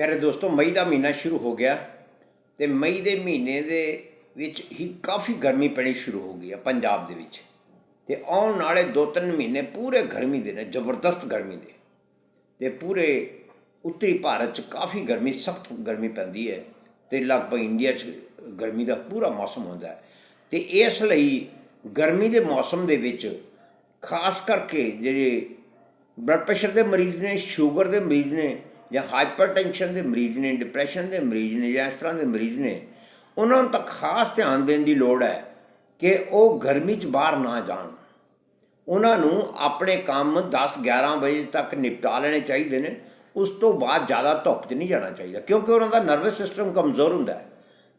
ਪਿਆਰੇ ਦੋਸਤੋ, ਮਈ ਦਾ ਮਹੀਨਾ ਸ਼ੁਰੂ ਹੋ ਗਿਆ ਤੇ ਮਈ ਦੇ ਮਹੀਨੇ ਦੇ ਵਿੱਚ ਹੀ ਕਾਫੀ ਗਰਮੀ ਪੈਣੀ ਸ਼ੁਰੂ ਹੋ ਗਈ ਹੈ ਪੰਜਾਬ ਦੇ ਵਿੱਚ। ਤੇ ਆਉਣ ਵਾਲੇ 2-3 ਮਹੀਨੇ ਪੂਰੇ ਗਰਮੀ ਦੇ ਨੇ, ਜ਼ਬਰਦਸਤ ਗਰਮੀ ਦੇ। ਤੇ ਪੂਰੇ ਉੱਤਰੀ ਭਾਰਤ 'ਚ ਕਾਫੀ ਗਰਮੀ, ਸਖਤ ਗਰਮੀ ਪੈਂਦੀ ਹੈ ਤੇ ਲਗਭਗ ਇੰਡੀਆ 'ਚ ਗਰਮੀ ਦਾ ਪੂਰਾ ਮੌਸਮ ਹੁੰਦਾ ਹੈ। ਤੇ ਇਸ ਲਈ ਗਰਮੀ ਦੇ ਮੌਸਮ ਦੇ ਵਿੱਚ ਖਾਸ ਕਰਕੇ ਜਿਹੜੇ ਬਲੱਡ ਪ੍ਰੈਸ਼ਰ ਦੇ ਮਰੀਜ਼ ਨੇ ਸ਼ੂਗਰ ਦੇ ਮਰੀਜ਼ ਨੇ ਜਾਂ ਹਾਈਪਰਟੈਂਸ਼ਨ ਦੇ ਮਰੀਜ਼ ਨੇ, ਡਿਪਰੈਸ਼ਨ ਦੇ ਮਰੀਜ਼ ਨੇ ਜਾਂ ਇਸ ਤਰ੍ਹਾਂ ਦੇ ਮਰੀਜ਼ ਨੇ, ਉਹਨਾਂ ਨੂੰ ਤਾਂ ਖਾਸ ਧਿਆਨ ਦੇਣ ਦੀ ਲੋੜ ਹੈ ਕਿ ਉਹ ਗਰਮੀ 'ਚ ਬਾਹਰ ਨਾ ਜਾਣ। ਉਹਨਾਂ ਨੂੰ ਆਪਣੇ ਕੰਮ 10-11 ਵਜੇ ਤੱਕ ਨਿਪਟਾ ਲੈਣੇ ਚਾਹੀਦੇ ਨੇ। ਉਸ ਤੋਂ ਬਾਅਦ ਜ਼ਿਆਦਾ ਧੁੱਪ 'ਚ ਨਹੀਂ ਜਾਣਾ ਚਾਹੀਦਾ, ਕਿਉਂਕਿ ਉਹਨਾਂ ਦਾ ਨਰਵਸ ਸਿਸਟਮ ਕਮਜ਼ੋਰ ਹੁੰਦਾ ਹੈ।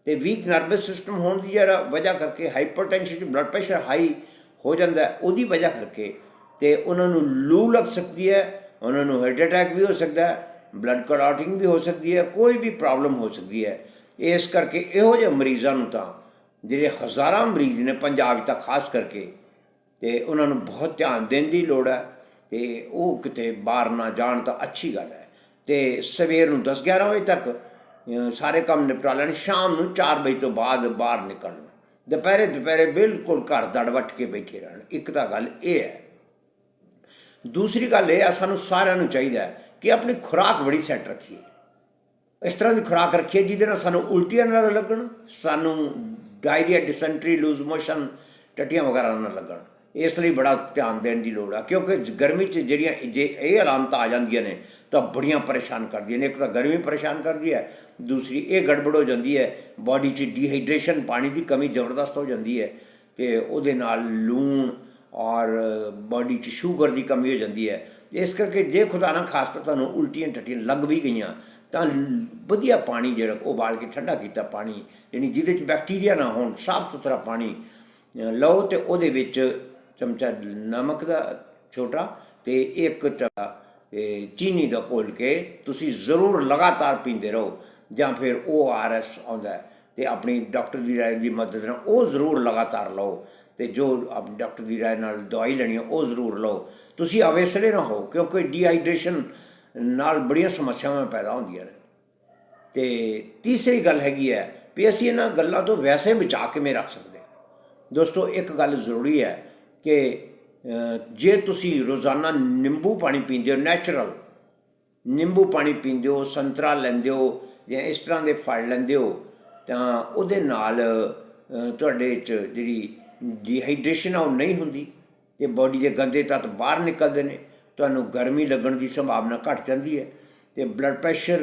ਤੇ ਵੀਕ ਨਰਵਸ ਸਿਸਟਮ ਹੋਣ ਦੀ ਜਿਹੜਾ ਵਜ੍ਹਾ ਕਰਕੇ ਹਾਈਪਰਟੈਂਸ਼ਨ ਚ ਬਲੱਡ ਪ੍ਰੈਸ਼ਰ ਹਾਈ ਹੋ ਜਾਂਦਾ ਉਹਦੀ ਵਜ੍ਹਾ ਕਰਕੇ ਤੇ ਉਹਨਾਂ ਨੂੰ ਲੂ ਲੱਗ ਸਕਦੀ ਹੈ, ਉਹਨਾਂ ਨੂੰ ਹਾਰਟ ਅਟੈਕ ਵੀ ਹੋ ਸਕਦਾ ਹੈ ਬਲੱਡ ਕਲੌਟਿੰਗ ਵੀ ਹੋ ਸਕਦੀ ਹੈ, ਕੋਈ ਵੀ ਪ੍ਰੋਬਲਮ ਹੋ ਸਕਦੀ ਹੈ। ਇਸ ਕਰਕੇ ਇਹੋ ਜਿਹੇ ਮਰੀਜ਼ਾਂ ਨੂੰ ਤਾਂ, ਜਿਹੜੇ ਹਜ਼ਾਰਾਂ ਮਰੀਜ਼ ਨੇ ਪੰਜਾਬ 'ਚ ਤਾਂ ਖਾਸ ਕਰਕੇ, ਤੇ ਉਹਨਾਂ ਨੂੰ ਬਹੁਤ ਧਿਆਨ ਦੇਣ ਦੀ ਲੋੜ ਹੈ, ਤੇ ਉਹ ਕਿਤੇ ਬਾਹਰ ਨਾ ਜਾਣ ਤਾਂ ਅੱਛੀ ਗੱਲ ਹੈ। ਤੇ ਸਵੇਰ ਨੂੰ 10-11 ਵਜੇ ਤੱਕ ਸਾਰੇ ਕੰਮ ਨਿਪਟਾ ਲੈਣ, ਸ਼ਾਮ ਨੂੰ 4 ਵਜੇ ਤੋਂ ਬਾਅਦ ਬਾਹਰ ਨਿਕਲਣ। ਦੁਪਹਿਰੇ ਦੁਪਹਿਰੇ ਬਿਲਕੁਲ ਘਰ ਦੜ ਵੱਟ ਕੇ ਬੈਠੇ ਰਹਿਣ। ਇੱਕ ਤਾਂ ਗੱਲ ਇਹ ਹੈ। ਦੂਸਰੀ ਗੱਲ ਇਹ ਆ ਸਾਨੂੰ ਸਾਰਿਆਂ ਨੂੰ ਚਾਹੀਦਾ ਹੈ ਕਿ ਆਪਣੀ ਖੁਰਾਕ ਬੜੀ ਸੈੱਟ ਰੱਖੀਏ। ਇਸ ਤਰ੍ਹਾਂ ਦੀ ਖੁਰਾਕ ਰੱਖੀਏ ਜਿਹਦੇ ਨਾਲ ਸਾਨੂੰ ਉਲਟੀਆਂ ਨਾ ਲੱਗਣ, ਸਾਨੂੰ ਡਾਇਰੀਆ ਡਿਸੈਂਟਰੀ ਲੂਜ਼ ਮੋਸ਼ਨ ਟੱਟੀਆਂ ਵਗੈਰਾ ਨਾ ਲੱਗਣ। ਇਸ ਲਈ ਬੜਾ ਧਿਆਨ ਦੇਣ ਦੀ ਲੋੜ ਆ, ਕਿਉਂਕਿ ਗਰਮੀ 'ਚ ਜਿਹੜੀਆਂ ਜੇ ਇਹ ਅਲਾਮਤਾਂ ਆ ਜਾਂਦੀਆਂ ਨੇ, ਤਾਂ ਬੜੀਆਂ ਪਰੇਸ਼ਾਨ ਕਰਦੀਆਂ ਨੇ। ਇੱਕ ਤਾਂ ਗਰਮੀ ਪਰੇਸ਼ਾਨ ਕਰਦੀ ਹੈ, ਦੂਸਰੀ ਇਹ ਗੜਬੜ ਹੋ ਜਾਂਦੀ ਹੈ ਬਾਡੀ 'ਚ ਡੀਹਾਈਡਰੇਸ਼ਨ ਪਾਣੀ ਦੀ ਕਮੀ ਜ਼ਬਰਦਸਤ ਹੋ ਜਾਂਦੀ ਹੈ, ਤੇ ਉਹਦੇ ਨਾਲ ਲੂਣ ਔਰ ਬਾਡੀ 'ਚ ਸ਼ੂਗਰ ਦੀ ਕਮੀ ਹੋ ਜਾਂਦੀ ਹੈ। ਇਸ ਕਰਕੇ ਜੇ ਖੁਦਾ ਨਾ ਖਾਸਤਾ ਤੁਹਾਨੂੰ ਉਲਟੀਆਂ ਟੱਟੀਆਂ ਲੱਗ ਵੀ ਗਈਆਂ, ਤਾਂ ਵਧੀਆ ਪਾਣੀ ਜਿਹੜਾ ਉਬਾਲ ਕੇ ਠੰਡਾ ਕੀਤਾ ਪਾਣੀ, ਯਾਨੀ ਜਿਹਦੇ 'ਚ ਬੈਕਟੀਰੀਆ ਨਾ ਹੋਣ, ਸਾਫ਼ ਸੁਥਰਾ ਪਾਣੀ ਲਓ ਤੇ ਉਹਦੇ ਵਿੱਚ ਚਮਚਾ ਨਮਕ ਦਾ ਛੋਟਾ ਤੇ ਇੱਕ ਚੀਨੀ ਦਾ ਘੋਲ ਕੇ ਤੁਸੀਂ ਜ਼ਰੂਰ ਲਗਾਤਾਰ ਪੀਂਦੇ ਰਹੋ, ਜਾਂ ਫਿਰ ਉਹ ਆਰਐਸ ਆਉਂਦਾ ਹੈ ਤੇ ਆਪਣੀ ਡਾਕਟਰ ਦੀ ਰਾਏ ਦੀ ਮਦਦ ਨਾਲ ਉਹ ਜ਼ਰੂਰ ਲਗਾਤਾਰ ਲਓ। ਤੇ ਜੋ ਆਪ ਡਾਕਟਰ ਦੀ ਰਾਏ ਨਾਲ ਦਵਾਈ ਲੈਣੀ ਹੈ, ਉਹ ਜ਼ਰੂਰ ਲਓ। ਤੁਸੀਂ ਅਵੇਸਲੇ ਨਾ ਹੋ, ਕਿਉਂਕਿ ਡੀਹਾਈਡਰੇਸ਼ਨ ਨਾਲ ਬੜੀਆਂ ਸਮੱਸਿਆਵਾਂ ਪੈਦਾ ਹੁੰਦੀਆਂ ਨੇ। ਤੇ ਤੀਸਰੀ ਗੱਲ ਹੈਗੀ ਹੈ ਵੀ ਅਸੀਂ ਇਹਨਾਂ ਗੱਲਾਂ ਤੋਂ ਵੈਸੇ ਬਚਾ ਕੇ ਕਿਵੇਂ ਰੱਖ ਸਕਦੇ ਹਾਂ। ਦੋਸਤੋ, ਇੱਕ ਗੱਲ ਜ਼ਰੂਰੀ ਹੈ ਕਿ ਜੇ ਤੁਸੀਂ ਰੋਜ਼ਾਨਾ ਨਿੰਬੂ ਪਾਣੀ ਪੀਂਦੇ ਹੋ ਨੈਚੁਰਲ ਨਿੰਬੂ ਪਾਣੀ ਪੀਂਦੇ ਹੋ, ਸੰਤਰਾ ਲੈਂਦੇ ਹੋ ਜਾਂ ਇਸ ਤਰ੍ਹਾਂ ਦੇ ਫਲ ਲੈਂਦੇ ਹੋ, ਤਾਂ ਉਹਦੇ ਨਾਲ ਤੁਹਾਡੇ ਚ ਜਿਹੜੀ ਡੀਹਾਈਡਰੇਸ਼ਨ ਆ ਉਹ ਨਹੀਂ ਹੁੰਦੀ, ਤੇ ਬਾਡੀ ਦੇ ਗੰਦੇ ਤੱਤ ਬਾਹਰ ਨਿਕਲਦੇ ਨੇ, ਤੁਹਾਨੂੰ ਗਰਮੀ ਲੱਗਣ ਦੀ ਸੰਭਾਵਨਾ ਘਟ ਜਾਂਦੀ ਹੈ, ਤੇ ਬਲੱਡ ਪ੍ਰੈਸ਼ਰ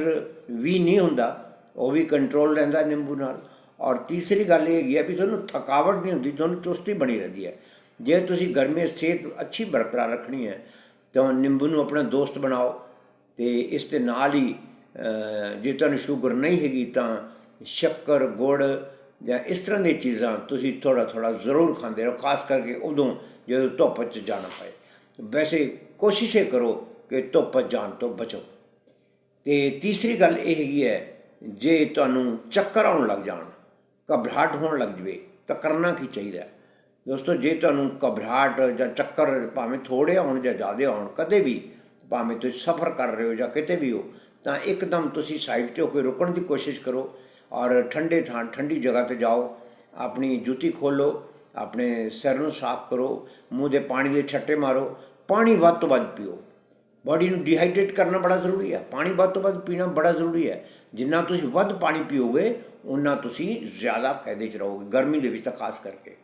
ਵੀ ਨਹੀਂ ਹੁੰਦਾ, ਉਹ ਵੀ ਕੰਟਰੋਲ ਰਹਿੰਦਾ ਨਿੰਬੂ ਨਾਲ। ਔਰ ਤੀਸਰੀ ਗੱਲ ਇਹ ਹੈਗੀ ਆ ਵੀ ਤੁਹਾਨੂੰ ਥਕਾਵਟ ਨਹੀਂ ਹੁੰਦੀ, ਤੁਹਾਨੂੰ ਚੁਸਤੀ ਬਣੀ ਰਹਿੰਦੀ ਹੈ। ਜੇ ਤੁਸੀਂ ਗਰਮੀ ਸਿਹਤ ਅੱਛੀ ਬਰਕਰਾਰ ਰੱਖਣੀ ਹੈ, ਤਾਂ ਨਿੰਬੂ ਨੂੰ ਆਪਣਾ ਦੋਸਤ ਬਣਾਓ, ਤੇ ਇਸ ਦੇ ਨਾਲ ਹੀ ਜੇ ਤੁਹਾਨੂੰ ਸ਼ੂਗਰ ਨਹੀਂ ਹੈਗੀ ਤਾਂ ਸ਼ੱਕਰ, ਗੁੜ ਜਾਂ ਇਸ ਤਰ੍ਹਾਂ ਦੀਆਂ ਚੀਜ਼ਾਂ ਤੁਸੀਂ ਥੋੜਾ ਥੋੜਾ ਜ਼ਰੂਰ ਖਾਂਦੇ ਰਹੋ, ਖਾਸ ਕਰਕੇ ਉਦੋਂ ਜਦੋਂ ਧੁੱਪ 'ਚ ਜਾਣਾ ਪਏ। ਵੈਸੇ ਕੋਸ਼ਿਸ਼ ਇਹ ਕਰੋ ਕਿ ਧੁੱਪ ਜਾਣ ਤੋਂ ਬਚੋ। ਤੇ ਤੀਸਰੀ ਗੱਲ ਇਹ ਹੈਗੀ ਹੈ, ਜੇ ਤੁਹਾਨੂੰ ਚੱਕਰ ਆਉਣ ਲੱਗ ਜਾਣ, ਘਬਰਾਹਟ ਹੋਣ ਲੱਗ ਜਵੇ, ਤਾਂ ਕਰਨਾ ਕੀ ਚਾਹੀਦਾ ਦੋਸਤੋ, ਜੇ ਤੁਹਾਨੂੰ ਘਬਰਾਹਟ ਜਾਂ ਚੱਕਰ ਭਾਵੇਂ ਥੋੜੇ ਆਉਣ ਜਾਂ ਜ਼ਿਆਦਾ ਆਉਣ, ਕਦੇ ਵੀ ਭਾਵੇਂ ਤੁਸੀਂ ਸਫ਼ਰ ਕਰ ਰਹੇ ਹੋ ਜਾਂ ਕਿਤੇ ਵੀ ਹੋ, ਤਾਂ ਇੱਕਦਮ ਤੁਸੀਂ ਸਾਈਡ ਤੇ ਹੋ ਕੇ ਰੁਕਣ ਦੀ ਕੋਸ਼ਿਸ਼ ਕਰੋ। ਔਰ ਠੰਡੇ ਥਾਂ, ਠੰਡੀ ਜਗ੍ਹਾ ਤੇ ਜਾਓ। ਆਪਣੀ ਜੁੱਤੀ ਖੋਲੋ ਆਪਣੇ ਸਿਰ ਨੂੰ ਸਾਫ਼ ਕਰੋ, ਮੂੰਹ ਦੇ ਪਾਣੀ ਦੇ ਛੱਟੇ ਮਾਰੋ, ਪਾਣੀ ਵੱਧ ਤੋਂ ਵੱਧ ਪੀਓ। ਬਾਡੀ ਨੂੰ ਡੀਹਾਈਡਰੇਟ ਕਰਨਾ ਬੜਾ ਜ਼ਰੂਰੀ ਹੈ। ਪਾਣੀ ਵੱਧ ਤੋਂ ਵੱਧ ਪੀਣਾ ਬੜਾ ਜ਼ਰੂਰੀ ਹੈ। ਜਿੰਨਾ ਤੁਸੀਂ ਵੱਧ ਪਾਣੀ ਪੀਓਗੇ ਉਨਾ ਤੁਸੀਂ ਜ਼ਿਆਦਾ ਫਾਇਦੇ 'ਚ ਰਹੋਗੇ, ਗਰਮੀ ਦੇ ਵਿੱਚ ਤਾਂ ਖਾਸ ਕਰਕੇ।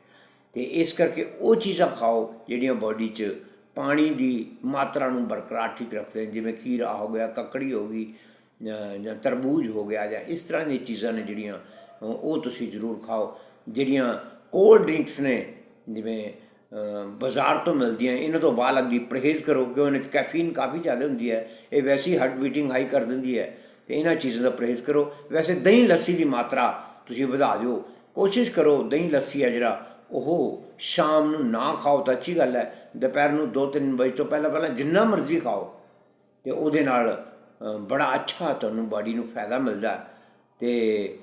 ਤੇ ਇਸ ਕਰਕੇ ਉਹ ਚੀਜ਼ਾਂ ਖਾਓ ਜਿਹੜੀਆਂ ਬਾਡੀ 'ਚ ਪਾਣੀ ਦੀ ਮਾਤਰਾ ਨੂੰ ਬਰਕਰਾਰ ਠੀਕ ਰੱਖਦੇ ਜਿਵੇਂ ਖੀਰਾ ਹੋ ਗਿਆ, ਕੱਕੜੀ ਹੋ ਗਈ ਜਾਂ ਤਰਬੂਜ ਹੋ ਗਿਆ ਜਾਂ ਇਸ ਤਰ੍ਹਾਂ ਦੀਆਂ ਚੀਜ਼ਾਂ ਨੇ ਜਿਹੜੀਆਂ ਉਹ ਤੁਸੀਂ ਜ਼ਰੂਰ ਖਾਓ। ਜਿਹੜੀਆਂ ਕੋਲਡ ਡਰਿੰਕਸ ਨੇ, ਜਿਵੇਂ ਬਾਜ਼ਾਰ ਤੋਂ ਮਿਲਦੀਆਂ, ਇਹਨਾਂ ਤੋਂ ਬਾਹਰ ਲੱਗਦੀ ਪਰਹੇਜ਼ ਕਰੋ, ਕਿਉਂ ਇਹਨਾਂ 'ਚ ਕੈਫੀਨ ਕਾਫੀ ਜ਼ਿਆਦਾ ਹੁੰਦੀ ਹੈ, ਇਹ ਵੈਸੇ ਹੀ ਹਾਰਟ ਬੀਟਿੰਗ ਹਾਈ ਕਰ ਦਿੰਦੀ ਹੈ। ਤੇ ਇਹਨਾਂ ਚੀਜ਼ਾਂ ਦਾ ਪਰਹੇਜ਼ ਕਰੋ। ਵੈਸੇ ਦਹੀਂ ਲੱਸੀ ਦੀ ਮਾਤਰਾ ਤੁਸੀਂ ਵਧਾ ਦਿਓ। ਕੋਸ਼ਿਸ਼ ਕਰੋ ਦਹੀਂ ਲੱਸੀ ਹੈ ਜਿਹੜਾ, ਉਹ ਸ਼ਾਮ ਨੂੰ ਨਾ ਖਾਓ ਤਾਂ ਅੱਛੀ ਗੱਲ ਹੈ। ਦੁਪਹਿਰ ਨੂੰ 2-3 ਵਜੇ ਤੋਂ ਪਹਿਲਾਂ ਪਹਿਲਾਂ ਜਿੰਨਾ ਮਰਜ਼ੀ ਖਾਓ। ਤੇ ਉਹਦੇ ਨਾਲ ਬੜਾ ਅੱਛਾ ਤੁਹਾਨੂੰ ਬਾਡੀ ਨੂੰ ਫਾਇਦਾ ਮਿਲਦਾ ਹੈ। ਤੇ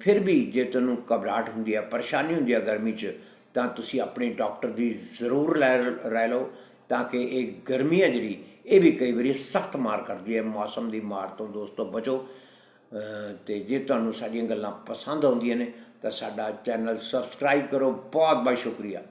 ਫਿਰ ਵੀ ਜੇ ਤੁਹਾਨੂੰ ਘਬਰਾਹਟ ਹੁੰਦੀ ਹੈ ਪਰੇਸ਼ਾਨੀ ਹੁੰਦੀ ਹੈ ਗਰਮੀ 'ਚ ਤਾਂ ਤੁਸੀਂ ਆਪਣੇ ਡਾਕਟਰ ਦੀ ਜ਼ਰੂਰ ਲੈ ਰਾਏ ਲਓ ਤਾਂ ਕਿ ਇਹ ਗਰਮੀ ਹੈ ਜਿਹੜੀ ਇਹ ਵੀ ਕਈ ਵਾਰੀ ਸਖਤ ਮਾਰ ਕਰਦੀ ਹੈ। ਮੌਸਮ ਦੀ ਮਾਰ ਤੋਂ ਦੋਸਤੋ ਬਚੋ। ਅ, ਤੇ ਜੇ ਤੁਹਾਨੂੰ ਸਾਡੀਆਂ ਗੱਲਾਂ ਪਸੰਦ ਆਉਂਦੀਆਂ ਨੇ ਤਾਂ ਸਾਡਾ ਚੈਨਲ ਸਬਸਕ੍ਰਾਈਬ ਕਰੋ। ਬਹੁਤ ਬਹੁਤ ਸ਼ੁਕਰੀਆ।